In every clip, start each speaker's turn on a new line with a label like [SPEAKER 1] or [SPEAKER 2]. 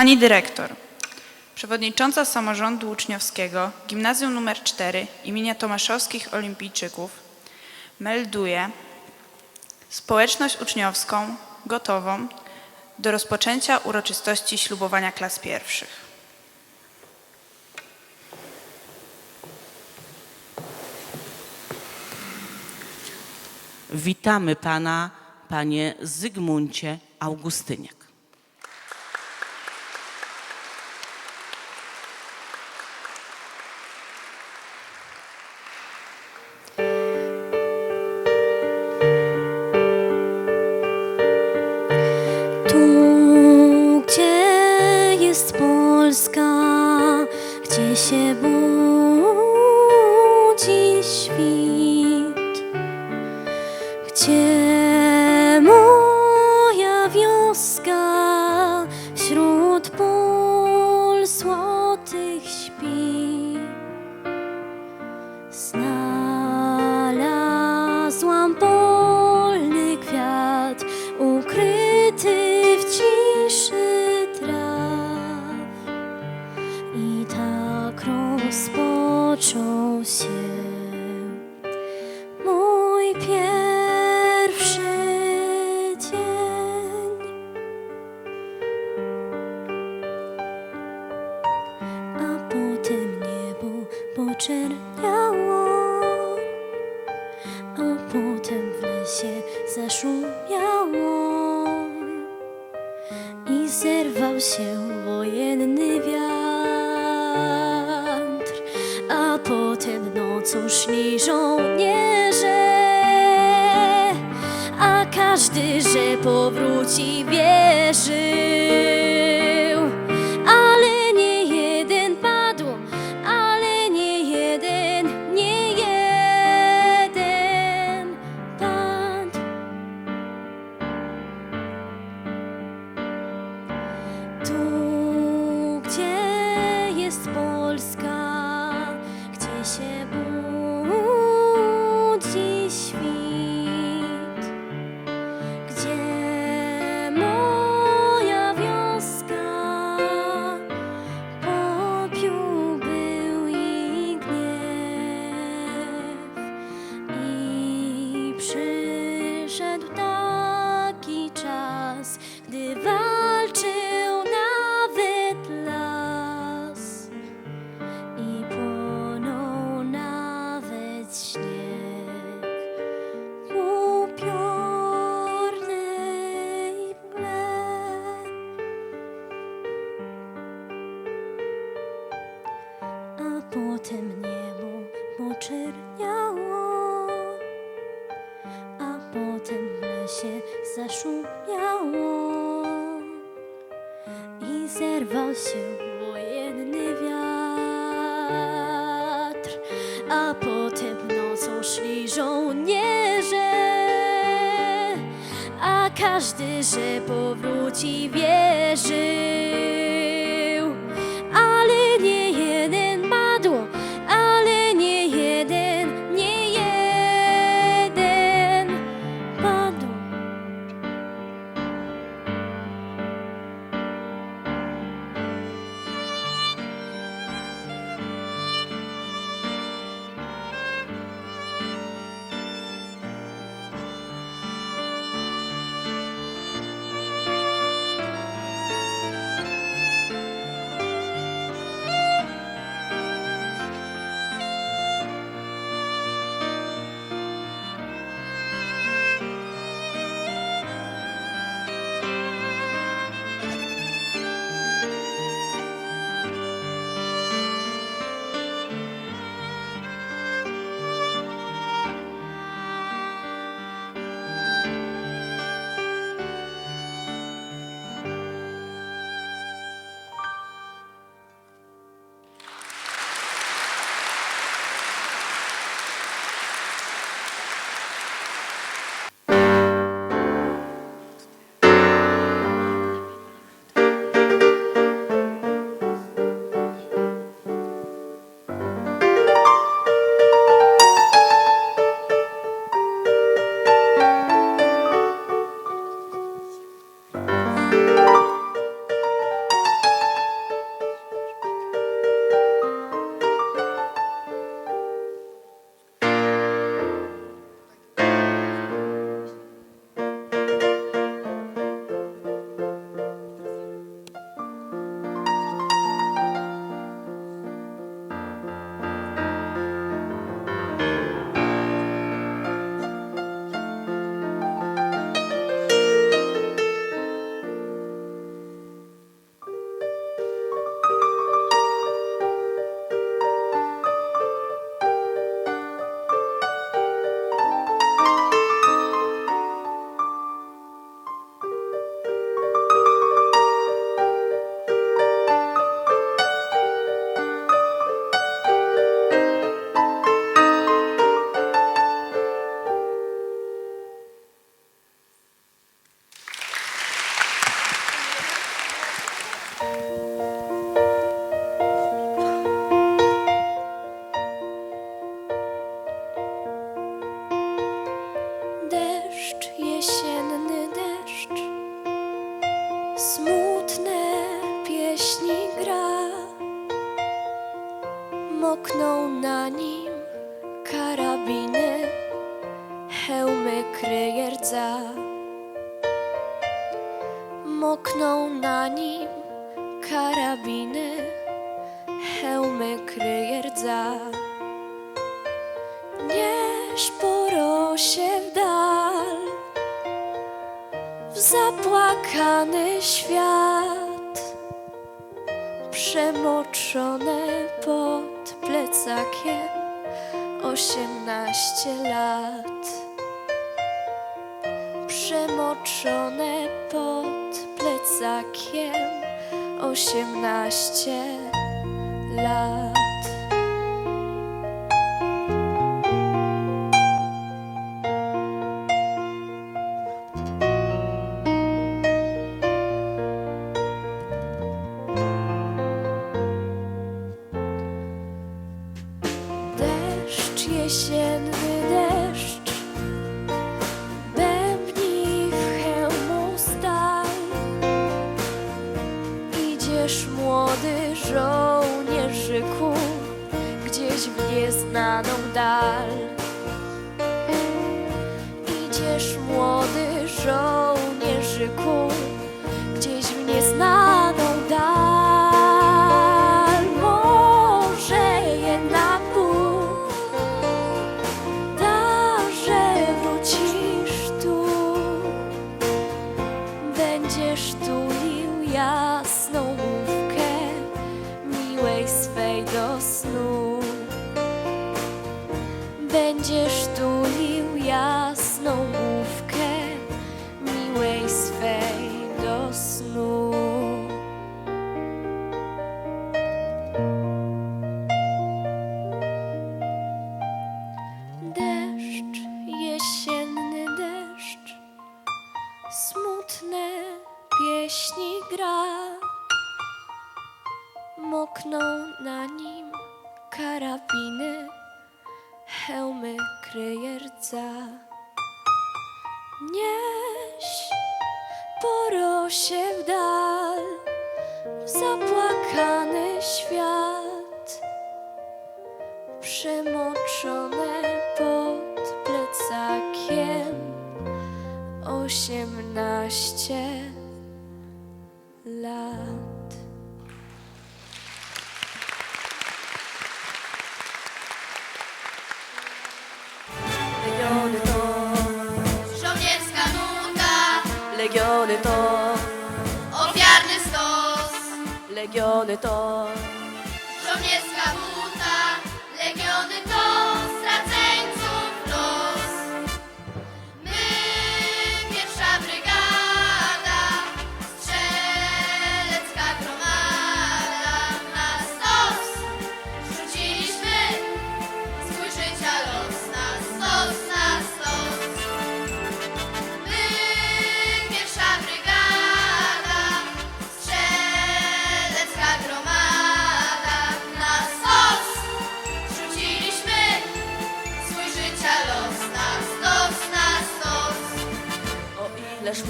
[SPEAKER 1] Pani dyrektor, przewodnicząca samorządu uczniowskiego Gimnazjum nr 4 imienia Tomaszowskich Olimpijczyków melduje społeczność uczniowską gotową do rozpoczęcia uroczystości ślubowania klas pierwszych.
[SPEAKER 2] Witamy Pana, Panie Zygmuncie Augustyniak.
[SPEAKER 3] Gdzie moja wioska wśród pól złotych śpi. Znalazłam polny kwiat ukryty w ciszy traw i tak rozpoczął się i zerwał się wojenny wiatr, a potem nocą szli żołnierze, a każdy, że powróci wierzył potem niebo poczerniało, a potem w lesie zaszumiało. I zerwał się wojenny wiatr, a potem nocą szli żołnierze, a każdy, że powróci wierzył
[SPEAKER 4] na nim karabiny, hełmy kryje rdza. Nieś porosie w dal, w zapłakany świat, przemoczone pod plecakiem osiemnaście lat. Przemoczone pod plecakiem osiemnaście lat. Deszcz, jesienny nieznaną dal Idziesz młody żołnierzyku Nieś porosie w dal, zapłakany świat, przemoczone
[SPEAKER 3] legiony to,
[SPEAKER 5] ofiarny stos.
[SPEAKER 3] legiony to,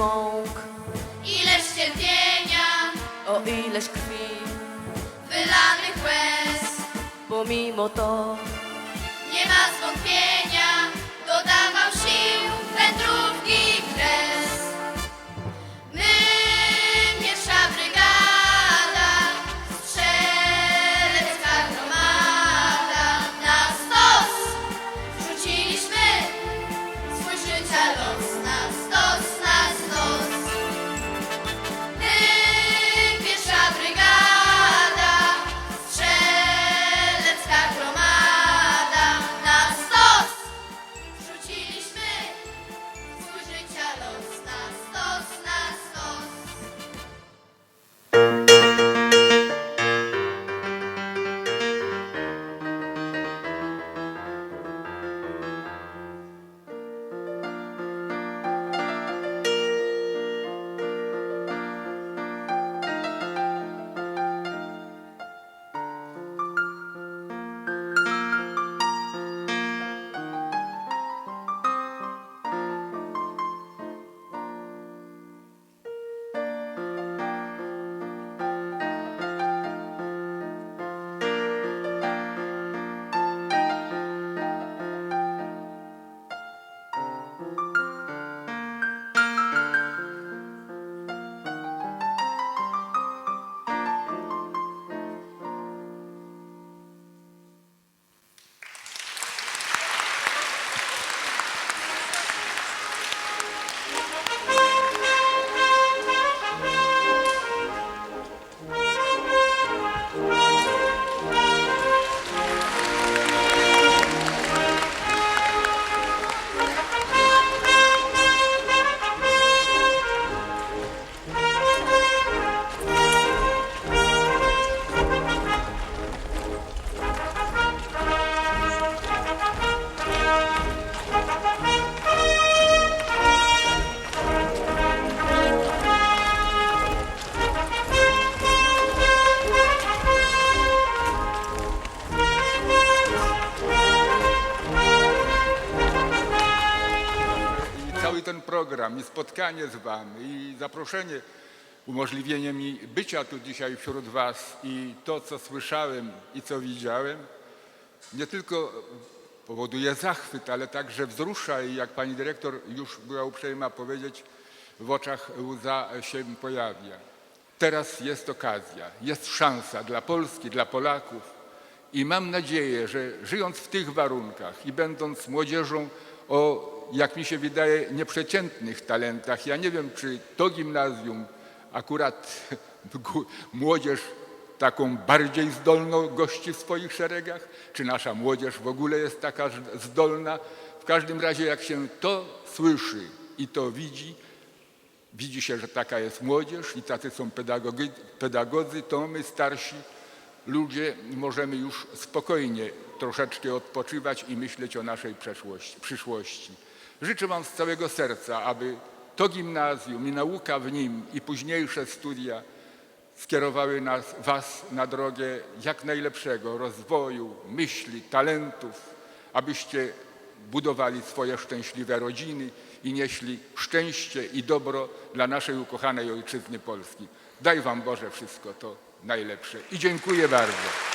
[SPEAKER 3] mąk,
[SPEAKER 5] Ileż cierpienia,
[SPEAKER 3] o ileż krwi,
[SPEAKER 5] wylanych łez,
[SPEAKER 3] pomimo to,
[SPEAKER 5] nie ma zwątpienia, dodawał sił wędrówki kres. My, pierwsza brygada, strzelecka gromada, na stos rzuciliśmy swój życia los.
[SPEAKER 6] Spotkanie z wami i zaproszenie, umożliwienie mi bycia tu dzisiaj wśród was i to, co słyszałem i co widziałem, nie tylko powoduje zachwyt, ale także wzrusza i jak pani dyrektor już była uprzejma powiedzieć, w oczach łza się pojawia. Teraz jest okazja, jest szansa dla Polski, dla Polaków i mam nadzieję, że żyjąc w tych warunkach i będąc młodzieżą o, jak mi się wydaje, nieprzeciętnych talentach, ja nie wiem, czy to gimnazjum akurat młodzież taką bardziej zdolną gości w swoich szeregach, czy nasza młodzież w ogóle jest taka zdolna. W każdym razie, jak się to słyszy i to widzi, widzi się, że taka jest młodzież i tacy są pedagogi, pedagodzy, to my starsi ludzie możemy już spokojnie troszeczkę odpoczywać i myśleć o naszej przyszłości. Życzę Wam z całego serca, aby to gimnazjum i nauka w nim i późniejsze studia skierowały nas, Was na drogę jak najlepszego rozwoju, myśli, talentów, abyście budowali swoje szczęśliwe rodziny i nieśli szczęście i dobro dla naszej ukochanej ojczyzny Polski. Daj Wam Boże wszystko to najlepsze i dziękuję bardzo.